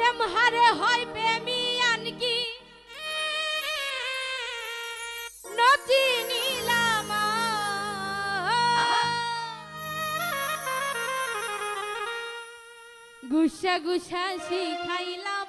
প্রেম হারে হয় প্রেমী আনকি। নচি নীলাম গুসা গুসা শিখাইলাম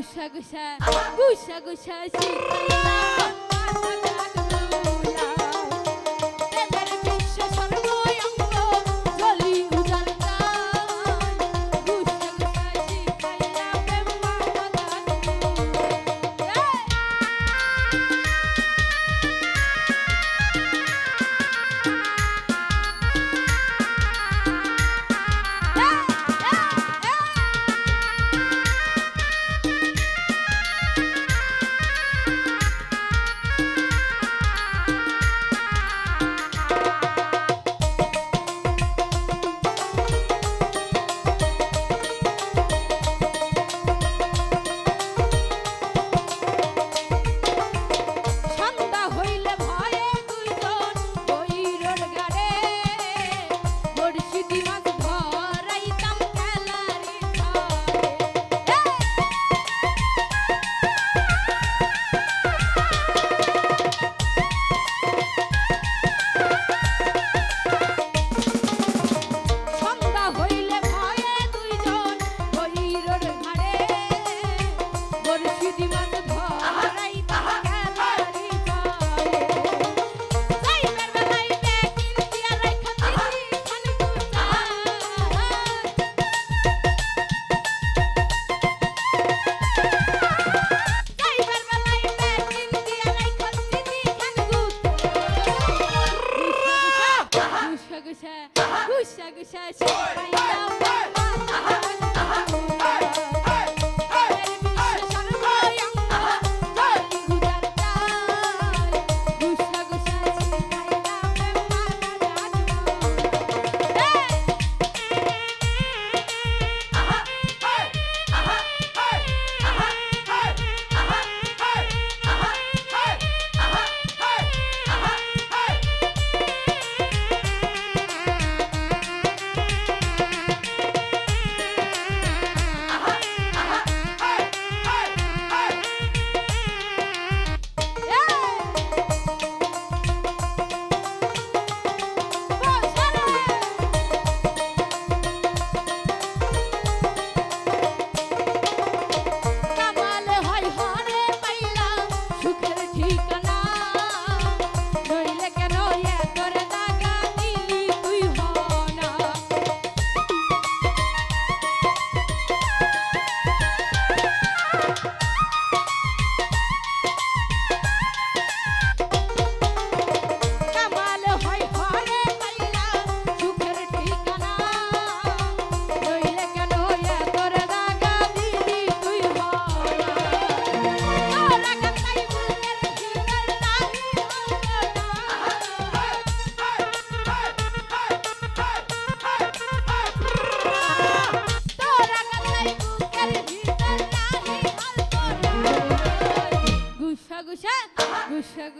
গুসা গুসা গুসা গুসা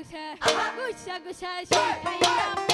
গুসা গুসা গুসা